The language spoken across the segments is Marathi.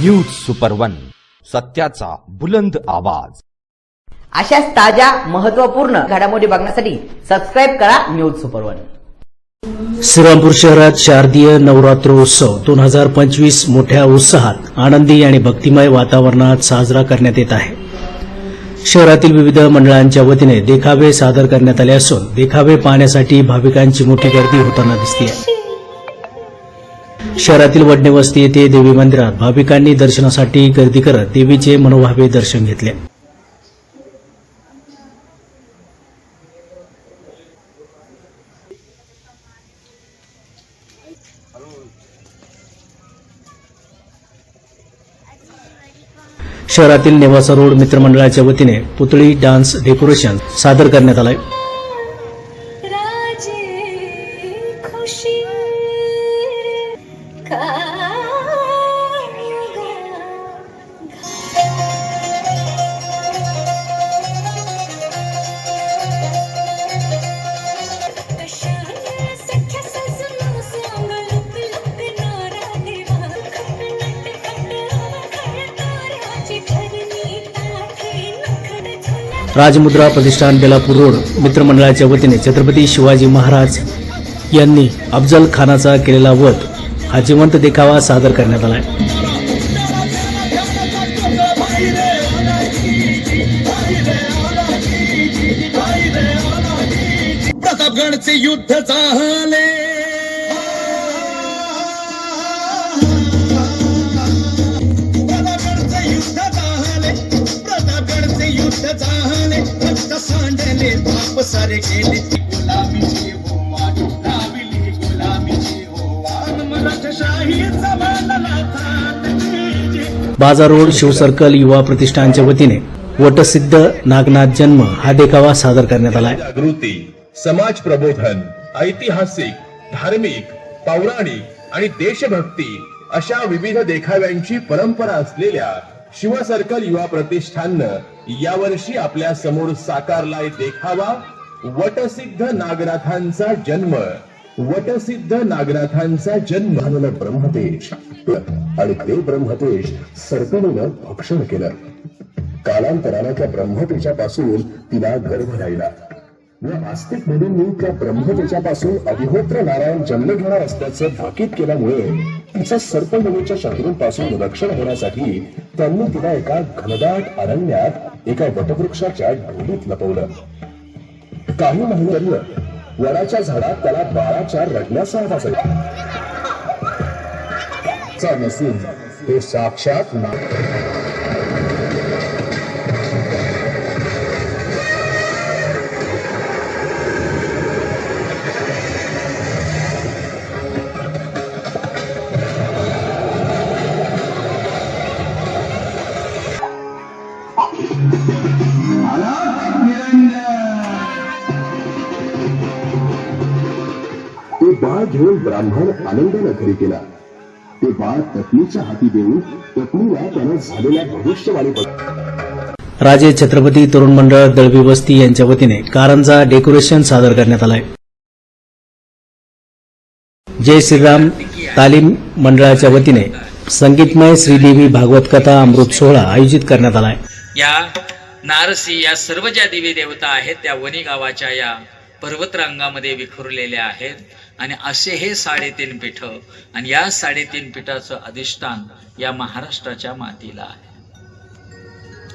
न्यूज सुपर वन सत्याचा बुलंद आवाज. अशाच ताज्या महत्त्वपूर्ण घडामोडी बघण्यासाठी सबस्क्राईब करा न्यूज सुपर वन श्रीरामपूर शहरात शारदीय नवरात्रोत्सव दोन हजार पंचवीस मोठ्या उत्साहात आनंदी आणि भक्तिमय वातावरणात साजरा करण्यात येत आहे. शहरातील विविध मंडळांच्या वतीने देखावे सादर करण्यात आले असून देखावे पाहण्यासाठी भाविकांची मोठी गर्दी होताना दिसते शहरातील वडणे वस्ती येथे देवी मंदिरात भाविकांनी दर्शनासाठी गर्दी करत देवीचे मनोभावे दर्शन घेतले. शहरातील नेवासा रोड मित्रमंडळाच्या वतीने पुतळी डान्स डेकोरेशन सादर करण्यात आलंय. राजे खुशी राजमुद्रा प्रतिष्ठान बेलापूर रोड मित्रमंडळाच्या वतीने छत्रपती शिवाजी महाराज यांनी अफजल खानाचा केलेला वध हा जिवंत देखावा सादर करण्यात आलाय. प्रतापगडचे युद्ध चालले प्रतापगडचे युद्ध चालले प्रतापगडचे युद्ध चालले रक्त सांडले बाप सारे गेले. बाजार रोड शिवसर्कल युवा प्रतिष्ठानच्या वतीने वटसिद्ध नागनाथ जन्म हा देखावा सादर करण्यात आलाय. जागृती समाज प्रबोधन ऐतिहासिक धार्मिक पौराणिक आणि देशभक्ती अशा विविध देखाव्यांची परंपरा असलेल्या शिव सर्कल युवा प्रतिष्ठाननं यावर्षी आपल्यासमोर साकारलाय देखावा वटसिद्ध नागनाथांचा जन्म. वटसिद्ध नागनाथांचा जन्म झालेला ब्रह्मतेज आणि ते ब्रह्मतेज सर्कलनं भक्षण केलं. कालांतरानं त्या ब्रह्मतेजापासून तिला गर्भ राहिला. व आस्तिक मुलींनी त्या ब्रह्मतेजापासून अभिहोत्र नारायण जन्म घेणार असल्याचं भाकीत केल्यामुळे तिच्या सर्पमुनीच्या शत्रूंपासून रक्षण होण्यासाठी त्यांनी तिला एका घनदाट अरण्यात एका वटवृक्षाच्या ढोलीत लपवलं. काही महिन्यांनी वडाच्या झाडात त्याला बाळाच्या रडण्याचा आवाज ऐकला नसून हे साक्षात ना घेऊन ब्राह्मण आनंदानं घरी गेला. ते बाळ पत्नीच्या हाती देऊन पत्नीला त्यानं झालेल्या भविष्यवाणी राजे छत्रपती तरुण मंडळ दळवी वस्ती यांच्या वतीने कारंजा डेकोरेशन सादर करण्यात आलाय. जय श्रीराम तालीम मंडळाच्या वतीने संगीतमय श्रीदेवी भागवत कथा अमृत सोहळा आयोजित करण्यात आलाय. या नारसी या सर्व ज्या देवी देवता आहेत त्या वणी गावाच्या या पर्वतरांगामध्ये विखुरलेल्या आहेत. आणि असे हे साडेतीन पीठ आणि या साडेतीन पीठाचं अधिष्ठान या महाराष्ट्राच्या मातीला आहे.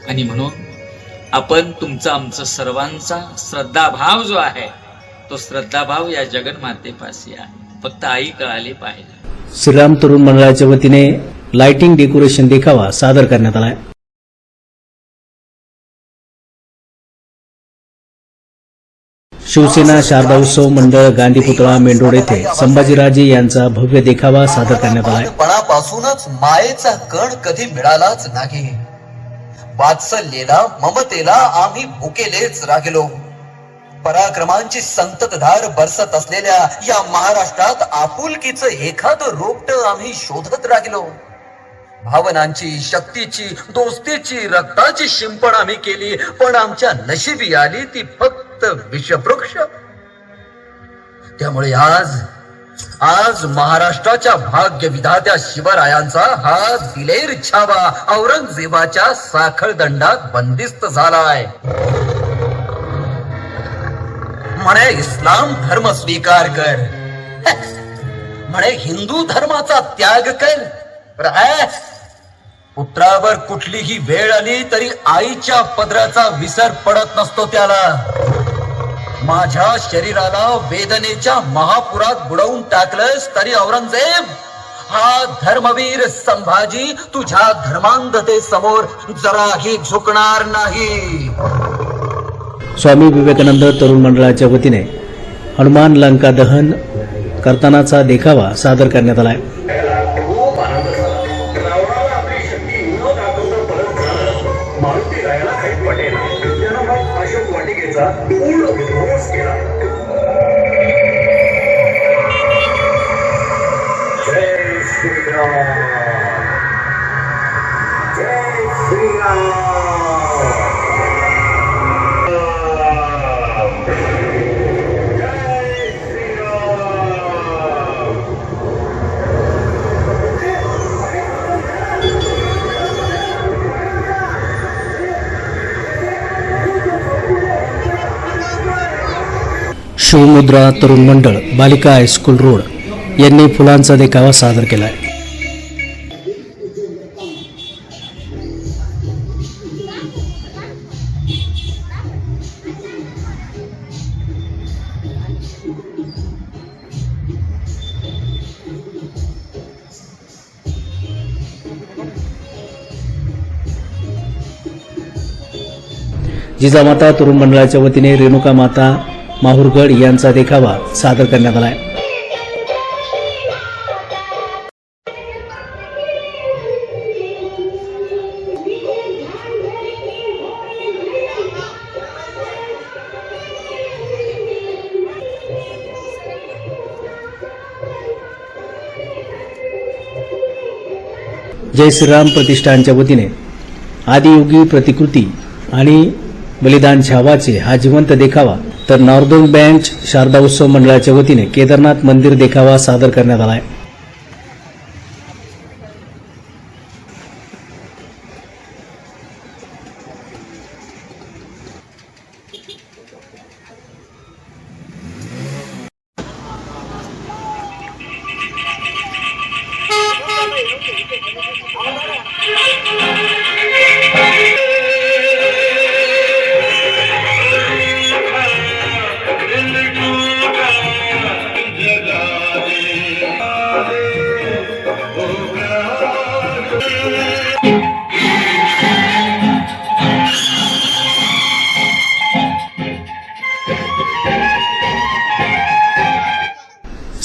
आणि म्हणून आपण तुमचा आमचा सर्वांचा श्रद्धाभाव जो आहे तो श्रद्धाभाव या जगन्मातेपाशी आहे. फक्त आई कळाली पाहिजे. श्रीराम तरुण मंडळाच्या वतीने लाइटिंग डेकोरेशन देखावा सादर करण्यात आलाय शिवसेना शारदा उत्सव मंडळ गांधी पुतळा मेंढोड येथे संभाजीराजे यांचा भव्य देखावा सादर करण्यात आला पणापासूनच मायेचा कण कधी मिळालाच नाही. वात्सल्येला ममतेला आम्ही भुकेलेच राहिलो. पराक्रमांची संततधार बरसत असलेल्या या महाराष्ट्रात आपुलकीचं एखादं रोपट आम्ही शोधत राहिलो. भावनांची शक्तीची दोस्तीची रक्ताची शिंपण आम्ही केली पण आमच्या नशिबी आली ती फक्त विषवृक्ष. त्यामुळे आज आज महाराष्ट्राच्या भाग्य विधात्या शिवरायांचा हा दिलेर छावा औरंगजेबाच्या साखळदंडात बंदिस्त झालाय. म्हणे इस्लाम धर्म स्वीकार कर. म्हणे हिंदू धर्माचा त्याग कर. पुत्रावर कुठलीही वेळ आली तरी आईच्या पदराचा विसर पडत नसतो त्याला. माझ्या शरीराला वेदनेच्या महापुरात बुडवून टाकलंस तरी औरंगजेब. हा धर्मवीर संभाजी तुझ्या धर्मांधते समोर जराही झुकणार नाही. स्वामी विवेकानंद तरुण मंडळाच्या वतीने हनुमान लंका दहन करतानाचा देखावा सादर करण्यात Mesa, un lobby de búsqueda. ¡Tres, Shivmudra तरुण मंडळ बालिका हायस्कूल रोड यांनी फुलांचा देखावा सादर केलाय. जिजामाता तरुण मंडळाच्या वतीने रेणुका माता माहुरगड यांचा देखावा सादर करण्यात आलाय. जय श्रीराम प्रतिष्ठानच्या वतीने आदियोगी प्रतिकृती आणि बलिदान छावाचे हा जिवंत देखावा तर नॉर्दर्न बँच शारदा उत्सव मंडळाच्या वतीने केदारनाथ मंदिर देखावा सादर करण्यात आला आहे.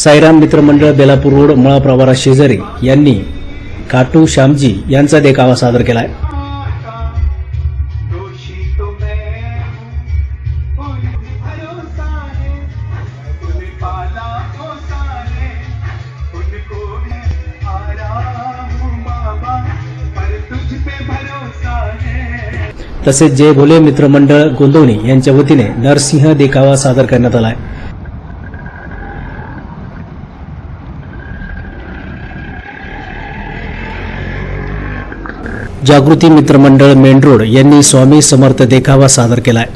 साईराम मित्रमंडळ बेलापूर रोड मळा प्रवारा शेजारी यांनी काटू श्यामजी यांचा देखावा सादर केलाय. तसेच जय भोले मित्रमंडळ गोंदवणी यांच्या वतीने नरसिंह देखावा सादर करण्यात आलाय. जागृती मित्र मंडळ यांनी स्वामी समर्थ देखावा सादर केलाय.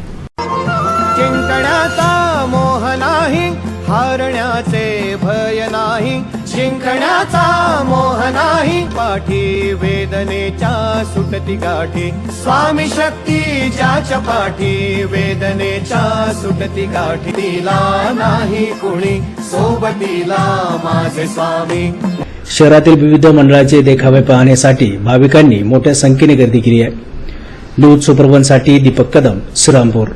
जिंकण्याचा मोह नाही हारण्याचे भय नाही. जिंकण्याचा मोह नाही पाठी वेदनेच्या सुटती गाठी. स्वामी शक्ती ज्याच्या पाठी वेदनेच्या सुटती गाठी. तिला नाही कुणी सोबतीला माझे स्वामी. शहरातील विविध मंडळाचे देखावे पाहण्यासाठी भाविकांनी मोठ्या संख्येने गर्दी केली आहे. न्यूज सुपरवनसाठी दीपक कदम श्रीरामपूर.